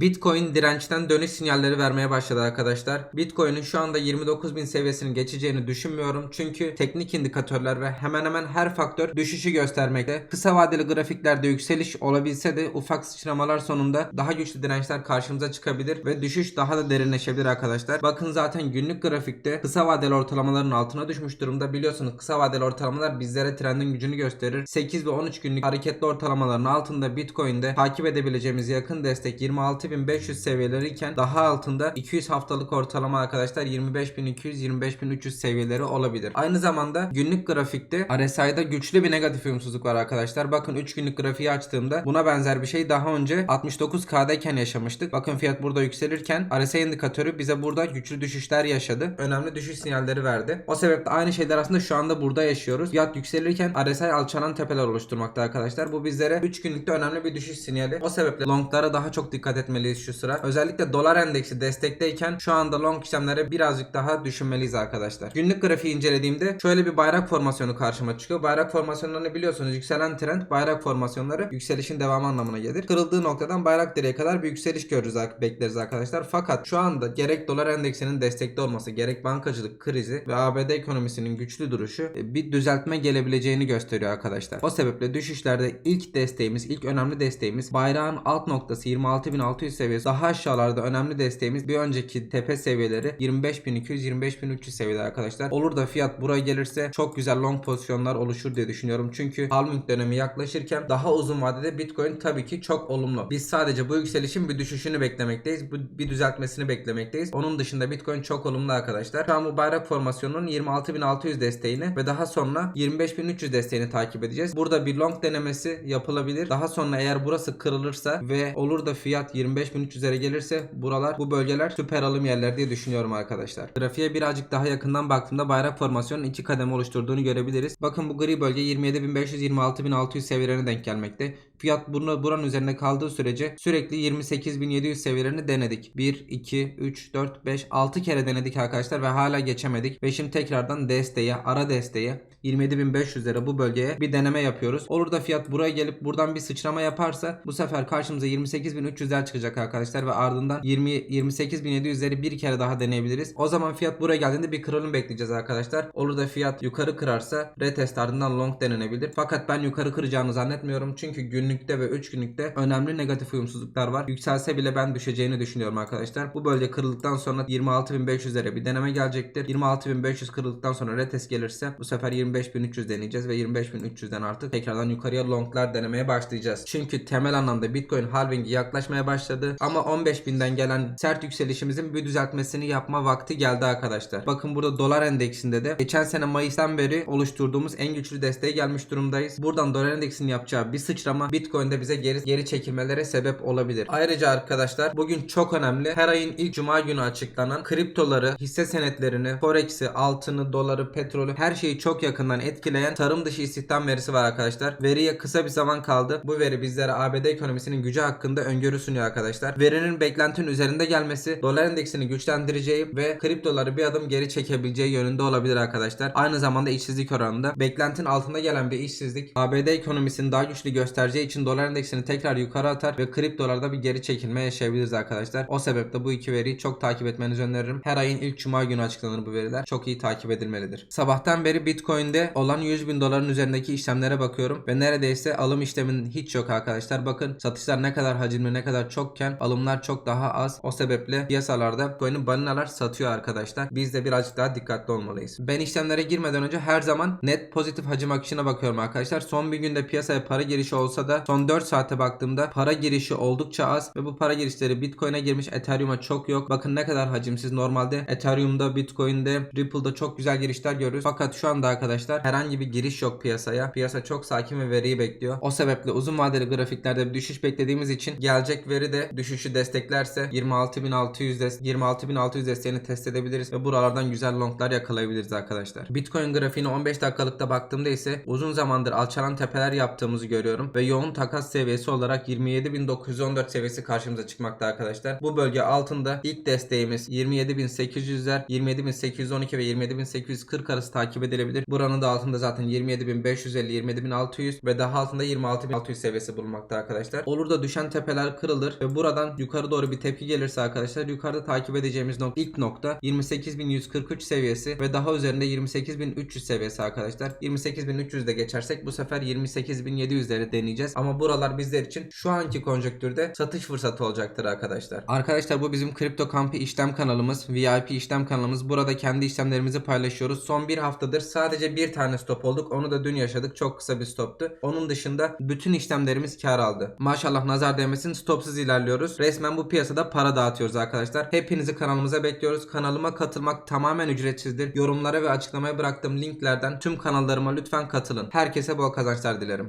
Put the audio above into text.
Bitcoin dirençten dönüş sinyalleri vermeye başladı arkadaşlar. Bitcoin'in şu anda 29.000 seviyesini geçeceğini düşünmüyorum. Çünkü teknik indikatörler ve hemen hemen her faktör düşüşü göstermekte. Kısa vadeli grafiklerde yükseliş olabilse de ufak sıçramalar sonunda daha güçlü dirençler karşımıza çıkabilir ve düşüş daha da derinleşebilir arkadaşlar. Bakın zaten günlük grafikte kısa vadeli ortalamaların altına düşmüş durumda. Biliyorsunuz kısa vadeli ortalamalar bizlere trendin gücünü gösterir. 8 ve 13 günlük hareketli ortalamaların altında Bitcoin'de takip edebileceğimiz yakın destek 26 16500 seviyeleriyken daha altında 200 haftalık ortalama arkadaşlar 25200-25300 seviyeleri olabilir. Aynı zamanda günlük grafikte RSI'da güçlü bir negatif uyumsuzluk var arkadaşlar. Bakın 3 günlük grafiği açtığımda buna benzer bir şey daha önce 69K'dayken yaşamıştık. Bakın fiyat burada yükselirken RSI indikatörü bize burada güçlü düşüşler yaşadı. Önemli düşüş sinyalleri verdi. O sebeple aynı şeyler aslında şu anda burada yaşıyoruz. Fiyat yükselirken RSI alçalan tepeler oluşturmakta arkadaşlar. Bu bizlere 3 günlükte önemli bir düşüş sinyali. O sebeple longlara daha çok dikkat etmeli etmeliyiz şu sıra. Özellikle dolar endeksi destekteyken şu anda long işlemlere birazcık daha düşünmeliyiz arkadaşlar. Günlük grafiği incelediğimde şöyle bir bayrak formasyonu karşıma çıkıyor. Bayrak formasyonlarını biliyorsunuz. Yükselen trend bayrak formasyonları yükselişin devamı anlamına gelir. Kırıldığı noktadan bayrak direğe kadar bir yükseliş görürüz bekleriz arkadaşlar. Fakat şu anda gerek dolar endeksinin destekli olması, gerek bankacılık krizi ve ABD ekonomisinin güçlü duruşu e, bir düzeltme gelebileceğini gösteriyor arkadaşlar. O sebeple düşüşlerde ilk desteğimiz, ilk önemli desteğimiz bayrağın alt noktası 26.600 seviyesi. Daha aşağılarda önemli desteğimiz bir önceki tepe seviyeleri 25.200-25.300 seviyeler arkadaşlar. Olur da fiyat buraya gelirse çok güzel long pozisyonlar oluşur diye düşünüyorum. Çünkü halving dönemi yaklaşırken daha uzun vadede Bitcoin tabii ki çok olumlu. Biz sadece bu yükselişin bir düşüşünü beklemekteyiz. Bu bir düzeltmesini beklemekteyiz. Onun dışında Bitcoin çok olumlu arkadaşlar. Şu an bu bayrak formasyonunun 26.600 desteğini ve daha sonra 25.300 desteğini takip edeceğiz. Burada bir long denemesi yapılabilir. Daha sonra eğer burası kırılırsa ve olur da fiyat 25.300'lere gelirse buralar bu bölgeler süper alım yerler diye düşünüyorum arkadaşlar. Grafiğe birazcık daha yakından baktığımda bayrak formasyonun iki kademe oluşturduğunu görebiliriz. Bakın bu gri bölge 27.500-26.600 seviyelerine denk gelmekte. Fiyat buranın üzerinde kaldığı sürece sürekli 28.700 seviyelerini denedik. 1, 2, 3, 4, 5, 6 kere denedik arkadaşlar ve hala geçemedik. Ve şimdi tekrardan desteğe, ara desteğe 27.500'lere bu bölgeye bir deneme yapıyoruz. Olur da fiyat buraya gelip buradan bir sıçrama yaparsa bu sefer karşımıza 28.300'ler çıkacak arkadaşlar ve ardından 20 28.700'leri bir kere daha deneyebiliriz. O zaman fiyat buraya geldiğinde bir kırılım bekleyeceğiz arkadaşlar. Olur da fiyat yukarı kırarsa retest ardından long denenebilir. Fakat ben yukarı kıracağını zannetmiyorum. Çünkü günlükte ve 3 günlükte önemli negatif uyumsuzluklar var. Yükselse bile ben düşeceğini düşünüyorum arkadaşlar. Bu bölge kırıldıktan sonra 26.500'lere bir deneme gelecektir. 26.500 kırıldıktan sonra retest gelirse bu sefer 25.300 deneyeceğiz ve 25.300'den artık tekrardan yukarıya longlar denemeye başlayacağız. Çünkü temel anlamda Bitcoin halvingi yaklaşmaya başladı ama 15.000'den gelen sert yükselişimizin bir düzeltmesini yapma vakti geldi arkadaşlar. Bakın burada dolar endeksinde de geçen sene Mayıs'tan beri oluşturduğumuz en güçlü desteğe gelmiş durumdayız. Buradan dolar endeksinin yapacağı bir sıçrama Bitcoin'de bize geri, geri çekilmelere sebep olabilir. Ayrıca arkadaşlar bugün çok önemli her ayın ilk cuma günü açıklanan kriptoları, hisse senetlerini, forex'i, altını, doları, petrolü her şeyi çok yakından etkileyen tarım dışı istihdam verisi var arkadaşlar. Veriye kısa bir zaman kaldı. Bu veri bizlere ABD ekonomisinin gücü hakkında öngörü sunuyor arkadaşlar. Verinin beklentinin üzerinde gelmesi dolar endeksini güçlendireceği ve kriptoları bir adım geri çekebileceği yönünde olabilir arkadaşlar. Aynı zamanda işsizlik oranında beklentinin altında gelen bir işsizlik ABD ekonomisini daha güçlü göstereceği için dolar endeksini tekrar yukarı atar ve kriptolarda bir geri çekilme yaşayabiliriz arkadaşlar. O sebeple bu iki veriyi çok takip etmenizi öneririm. Her ayın ilk cuma günü açıklanır bu veriler. Çok iyi takip edilmelidir. Sabahtan beri Bitcoin'de olan 100 bin doların üzerindeki işlemlere bakıyorum ve neredeyse alım işleminin hiç yok arkadaşlar. Bakın satışlar ne kadar hacimli ne kadar çokken alımlar çok daha az. O sebeple piyasalarda Bitcoin'in balinalar satıyor arkadaşlar. Biz de birazcık daha dikkatli olmalıyız. Ben işlemlere girmeden önce her zaman net pozitif hacim akışına bakıyorum arkadaşlar. Son bir günde piyasaya para girişi olsa da son 4 saate baktığımda para girişi oldukça az ve bu para girişleri Bitcoin'e girmiş Ethereum'a çok yok. Bakın ne kadar hacimsiz normalde Ethereum'da, Bitcoin'de, Ripple'da çok güzel girişler görüyoruz. Fakat şu anda arkadaşlar herhangi bir giriş yok piyasaya. Piyasa çok sakin ve veriyi bekliyor. O sebeple uzun vadeli grafiklerde bir düşüş beklediğimiz için gelecek veri de düşüşü desteklerse 26.600 des 26.600 desteğini test edebiliriz ve buralardan güzel longlar yakalayabiliriz arkadaşlar. Bitcoin grafiğine 15 dakikalıkta baktığımda ise uzun zamandır alçalan tepeler yaptığımızı görüyorum ve yoğun takas seviyesi olarak 27.914 seviyesi karşımıza çıkmakta arkadaşlar. Bu bölge altında ilk desteğimiz 27.800'ler, 27.812 ve 27.840 arası takip edilebilir. Buranın da altında zaten 27.550, 27.600 ve daha altında 26.600 seviyesi bulunmakta arkadaşlar. Olur da düşen tepeler kırılır ve buradan yukarı doğru bir tepki gelirse arkadaşlar yukarıda takip edeceğimiz nokta ilk nokta 28.143 seviyesi ve daha üzerinde 28.300 seviyesi arkadaşlar. 28.300 de geçersek bu sefer 28.700'leri deneyeceğiz. Ama buralar bizler için şu anki konjonktürde satış fırsatı olacaktır arkadaşlar. Arkadaşlar bu bizim Kripto Kampı işlem kanalımız. VIP işlem kanalımız. Burada kendi işlemlerimizi paylaşıyoruz. Son bir haftadır sadece bir tane stop olduk. Onu da dün yaşadık. Çok kısa bir stoptu. Onun dışında bütün işlemlerimiz kar aldı. Maşallah nazar değmesin stopsuz ilerliyoruz. Resmen bu piyasada para dağıtıyoruz arkadaşlar. Hepinizi kanalımıza bekliyoruz. Kanalıma katılmak tamamen ücretsizdir. Yorumlara ve açıklamaya bıraktığım linklerden tüm kanallarıma lütfen katılın. Herkese bol kazançlar dilerim.